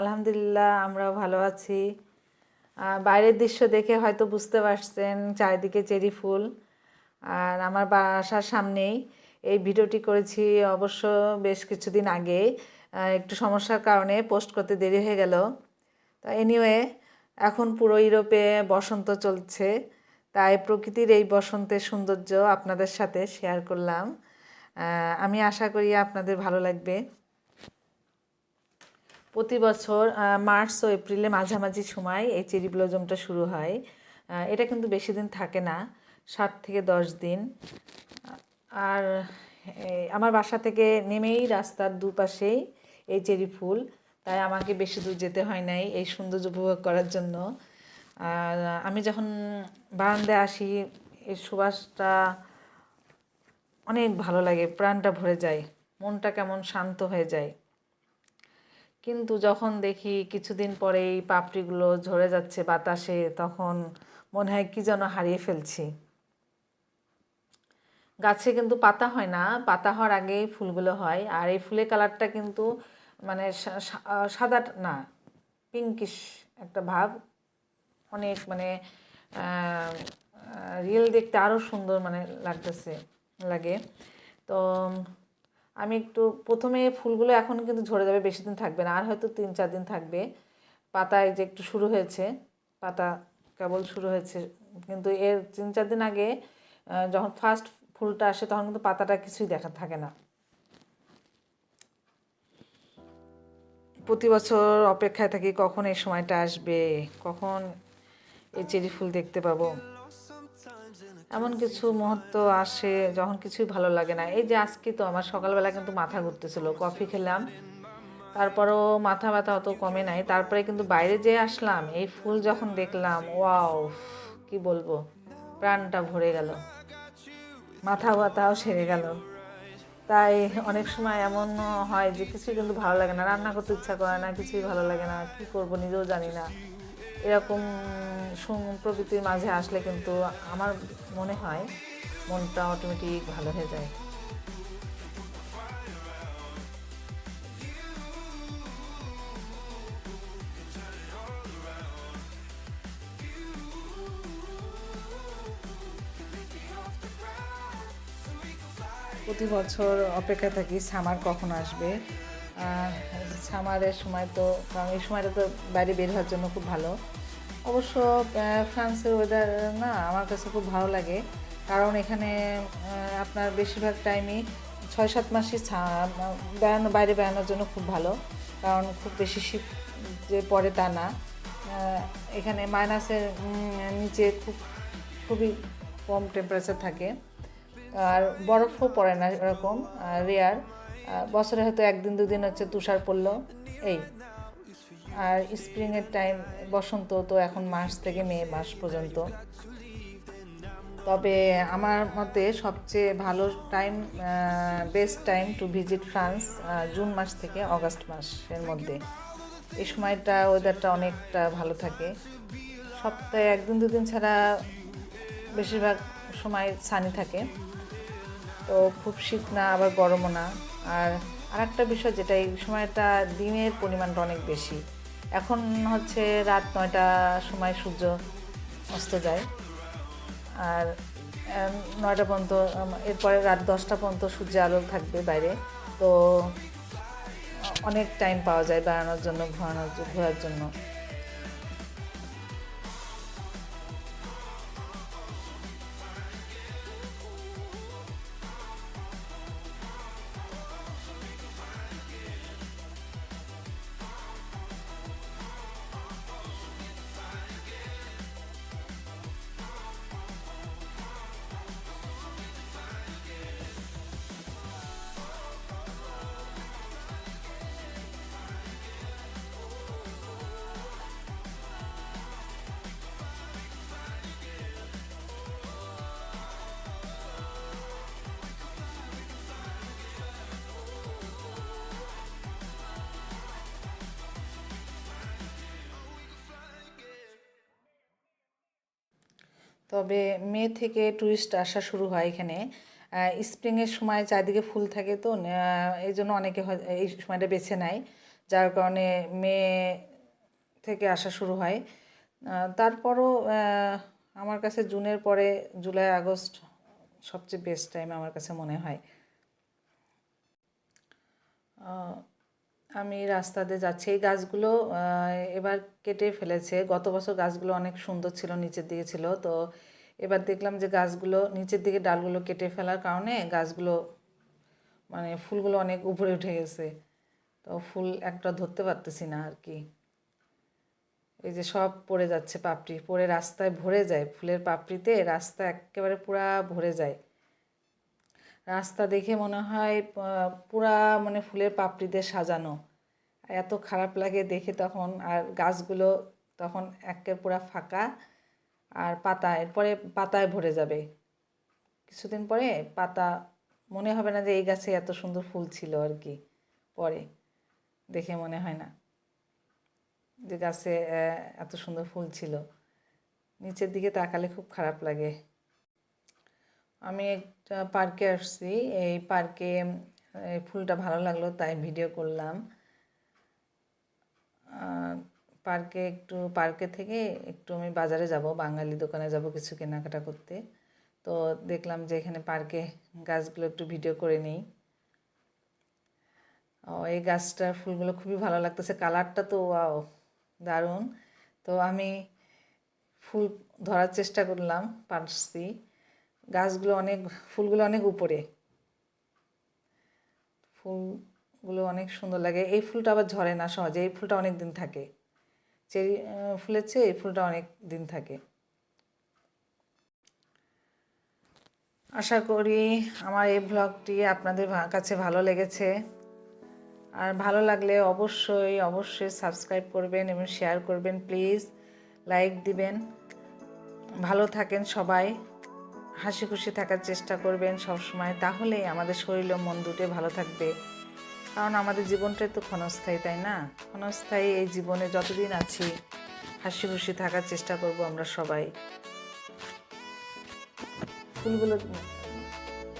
আলহামদুলিল্লাহ আমরা ভালো আছি। বাইরের দৃশ্য দেখে হয়তো বুঝতে পারছেন চারিদিকে চেরি ফুল। আর আমার বাসার সামনেই এই ভিডিওটি করেছি অবশ্য বেশ কিছুদিন আগে। একটু সমস্যার কারণে পোস্ট করতে দেরি হয়ে গেল। তো এনিওয়ে এখন পুরো ইউরোপে বসন্ত চলছে। তাই প্রকৃতির এই বসন্তের সৌন্দর্য আপনাদের সাথে শেয়ার করলাম। আমি আশা করি আপনাদের ভালো লাগবে। প্রতি বছর মার্চ ও এপ্রিলে মাঝামাঝি সময় এই চেরি ব্লজমটা শুরু হয়। এটা কিন্তু বেশি দিন থাকে না, সাত থেকে দশ দিন। আর আমার বাসা থেকে নেমেই রাস্তার দুপাশেই এই চেরি ফুল, তাই আমাকে বেশি দূর যেতে হয় নাই এই সৌন্দর্য উপভোগ করার জন্য। আর, আমি যখন বারান্দায় আসি এই সুবাসটা অনেক ভালো লাগে, প্রাণটা ভরে যায়, মনটা কেমন শান্ত হয়ে যায়। কিন্তু যখন দেখি কিছুদিন পরে এই পাপড়িগুলো ঝরে যাচ্ছে বাতাসে, তখন মনে হয় কি যেন হারিয়ে ফেলছি। গাছে কিন্তু পাতা হয় না, পাতা হওয়ার আগেই ফুলগুলো হয়, আর এই ফুলের কালারটা কিন্তু মানে সাদা না পিঙ্কিশ একটা ভাব। অনেক মানে রিয়েল দেখতে আরও সুন্দর মানে লাগতেছে, লাগে। তো আমি একটু প্রথমে ফুলগুলো এখন কিন্তু ঝরে যাবে, বেশি দিন থাকবে না। আর হয়তো তিন, চার দিন থাকবে। পাতা এই যে একটু শুরু হয়েছে, পাতা কেবল শুরু হয়েছে। কিন্তু এর তিন, চার দিন আগে যখন ফার্স্ট ফুলটা আসে, তখন কিন্তু পাতাটা কিছুই দেখা, থাকে না। প্রতি বছর অপেক্ষায় থাকি কখন এই সময়টা আসবে, কখন এই চেরি ফুল দেখতে পাবো। এমন কিছু মুহূর্ত আসে যখন কিছুই ভালো লাগে না। এই যে আজকে তো আমার সকালবেলা কিন্তু মাথা ঘুরতেছিল, কফি খেলাম। তারপরও মাথা ব্যথা অত কমে নাই। তারপরে কিন্তু বাইরে যে আসলাম, এই ফুল যখন দেখলাম, ওয়াও, কি বলব, প্রাণটা ভরে গেল। মাথা ব্যথাও সেরে গেল। তাই অনেক সময় এমন হয় যে কিছুই কিন্তু ভালো লাগে না, রান্না করতে ইচ্ছা করে না, কিছুই ভালো লাগে না, কি করব নিজেও জানি না। এরকম প্রকৃতির মাঝে আসলে কিন্তু আমার মনে হয় মনটা অটোমেটিক ভালো হয়ে যায়। প্রতি বছর অপেক্ষা থাকি, সামার কখন আসবে? সামারের সময় তো কারণ এই সময়টা তো বাইরে বের হওয়ার জন্য খুব ভালো। অবশ্য ফ্রান্সের ওয়েদার না, আমার কাছে খুব ভালো লাগে। কারণ এখানে আপনার বেশিরভাগ টাইমই ছয় সাত মাসই বেড়ানো, বাইরে বেড়ানোর জন্য খুব ভালো। কারণ খুব বেশি শীত যে পড়ে তা না। এখানে মাইনাসের নিচে খুব, খুবই কম টেম্পারেচার থাকে। আর বরফও পড়ে না এরকম রেয়ার বছরে হয়তো একদিন, দুদিন হচ্ছে তুষার পড়ল। এই, আর স্প্রিংয়ের টাইম বসন্ত, তো এখন মার্চ থেকে মে মাস পর্যন্ত। তবে আমার মতে সবচেয়ে ভালো time best time to visit France June মাস থেকে অগাস্ট মাসের মধ্যে। এই সময়টা ওয়েদারটা অনেকটা ভালো থাকে। সপ্তাহে একদিন, দুদিন ছাড়া বেশিরভাগ সময় সানি থাকে। তো খুব শীত না, আবার গরমও না। আর আরেকটা বিষয় যেটা এই সময়টা দিনের পরিমাণটা অনেক বেশি। এখন হচ্ছে রাত নয়টা সময় সূর্য অস্ত যায়। আর নয়টা পর্যন্ত এরপরে রাত দশটা পর্যন্ত সূর্য আলো থাকবে বাইরে। তো অনেক টাইম পাওয়া যায় বেড়ানোর জন্য, ঘোরানোর ঘোরার জন্য। তবে মে থেকে টুরিস্ট আসা শুরু হয় এখানে। স্প্রিংয়ের সময় চারিদিকে ফুল থাকে তো এই জন্য অনেকে এই সময়টা বেছে নেয়। যার কারণে মে থেকে আসা শুরু হয়। তারপরও আমার কাছে জুনের পরে জুলাই, আগস্ট সবচেয়ে বেস্ট টাইম আমার কাছে মনে হয়। আমি রাস্তাতে যাচ্ছি। এই গাছগুলো এবার কেটে ফেলেছে। গত বছর গাছগুলো অনেক সুন্দর ছিল, নিচের দিকে ছিল। তো এবার দেখলাম যে গাছগুলো, নিচের দিকে ডালগুলো কেটে ফেলার কারণে গাছগুলো মানে ফুলগুলো অনেক উপরে উঠে গেছে। তো ফুল একটা ধরতে পারতেছি না আর কি। এই যে সব পড়ে যাচ্ছে পাপড়ি, পড়ে রাস্তায় ভরে যায়। ফুলের পাপড়িতে রাস্তা একেবারে পুরা ভরে যায়। রাস্তা দেখে মনে হয় পুরা মানে ফুলের পাপড়িতে সাজানো। এত খারাপ লাগে দেখে তখন, আর গাছগুলো তখন একে পুরা ফাঁকা আর পাতা, এরপরে পাতায় ভরে যাবে। কিছুদিন পরে পাতা, মনে হবে না যে এই গাছে এত সুন্দর ফুল ছিল আর কি, পরে দেখে মনে হয় না যে গাছে এত সুন্দর ফুল ছিল। নিচের দিকে তাকালে খুব খারাপ লাগে। আমি একটা পার্কে আসছি। এই পার্কে ফুলটা ভালো লাগল, তাই ভিডিও করলাম। পার্কে একটু, পার্কে থেকে একটু আমি বাজারে যাব, বাঙালি দোকানে যাব কিছু কেনাকাটা করতে। তো দেখলাম যে এখানে পার্কে গাছগুলো একটু ভিডিও করে নিই। ও, এই গাছটার ফুলগুলো খুবই ভালো লাগতেছে, কালারটা তো ওয়াও, দারুণ। তো আমি ফুল ধরার চেষ্টা করলাম, পারছি। গাছগুলো অনেক, ফুলগুলো অনেক উপরে। ফুলগুলো অনেক সুন্দর লাগে। এই ফুলটা আবার ঝরে না সহজে, এই ফুলটা অনেক দিন থাকে। চেরি ফুলের চেয়ে এই ফুলটা অনেক দিন থাকে। আশা করি আমার এই ব্লগটি আপনাদের কাছে ভালো লেগেছে। আর ভালো লাগলে অবশ্যই অবশ্যই সাবস্ক্রাইব করবেন এবং শেয়ার করবেন, প্লিজ। লাইক দিবেন। ভালো থাকেন সবাই। হাসি খুশি থাকার চেষ্টা করবেন সব সময় তাহলেই আমাদের শরীর ও মন দুটোই ভালো থাকবে। কারণ আমাদের জীবনটাই তো ক্ষণস্থায়ী, তাই না? ক্ষণস্থায়ী এই জীবনে যতদিন আছি হাসি খুশি থাকার চেষ্টা করব আমরা সবাই। ফুলগুলো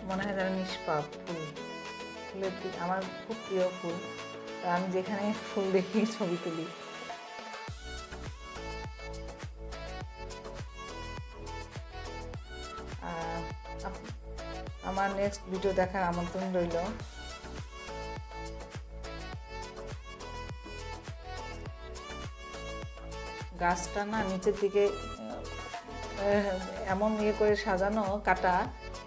মনে হয় যেন নিষ্পাপ ফুল। ফুলের আমার খুব প্রিয় ফুল। আমি যেখানে ফুল দেখি ছবি তুলি। নেক্সট ভিডিও দেখার আমন্ত্রণ রইল। গাছটা না নিচের দিকে এমন ইয়ে করে সাজানো কাটা,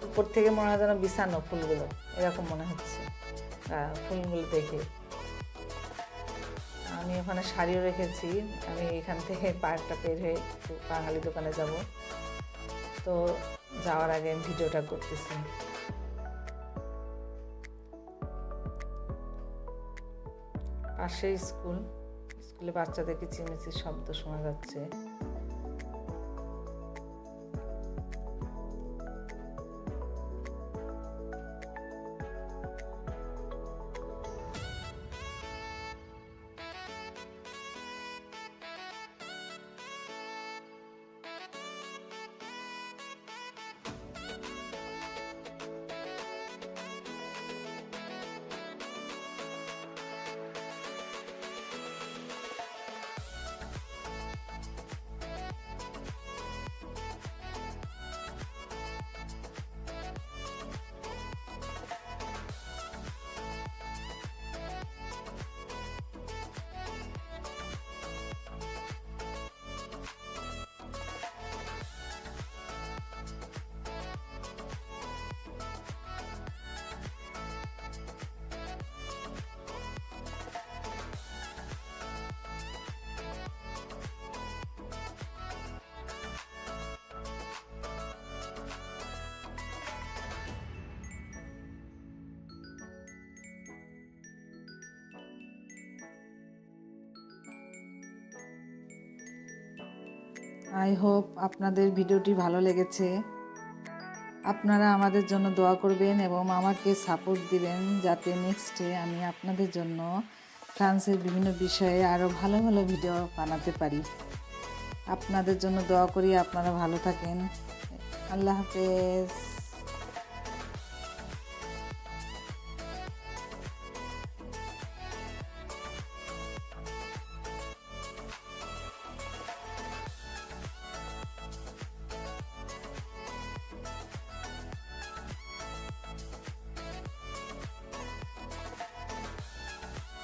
উপর থেকে মনে হয় যেন বিছানো ফুলগুলো, এরকম মনে হচ্ছে ফুলগুলো দেখে। আমি ওখানে শাড়িও রেখেছি, আমি এখান থেকে পার্কটা বের হয়ে বাঙালি দোকানে যাব। তো যাওয়ার আগে আমি ভিডিওটা করতেছি। পাশে স্কুল। স্কুলে বাচ্চাদের কিচিমিচির শব্দ শোনা যাচ্ছে। আই হোপ আপনাদের ভিডিওটি ভালো লেগেছে। আপনারা আমাদের জন্য দোয়া করবেন এবং আমাকে সাপোর্ট দিবেন যাতে নেক্সটে আমি আপনাদের জন্য ফ্রান্সের বিভিন্ন বিষয়ে আরও ভালো ভালো ভিডিও বানাতে পারি। আপনাদের জন্য দোয়া করি, আপনারা ভালো থাকেন। আল্লাহ হাফেজ।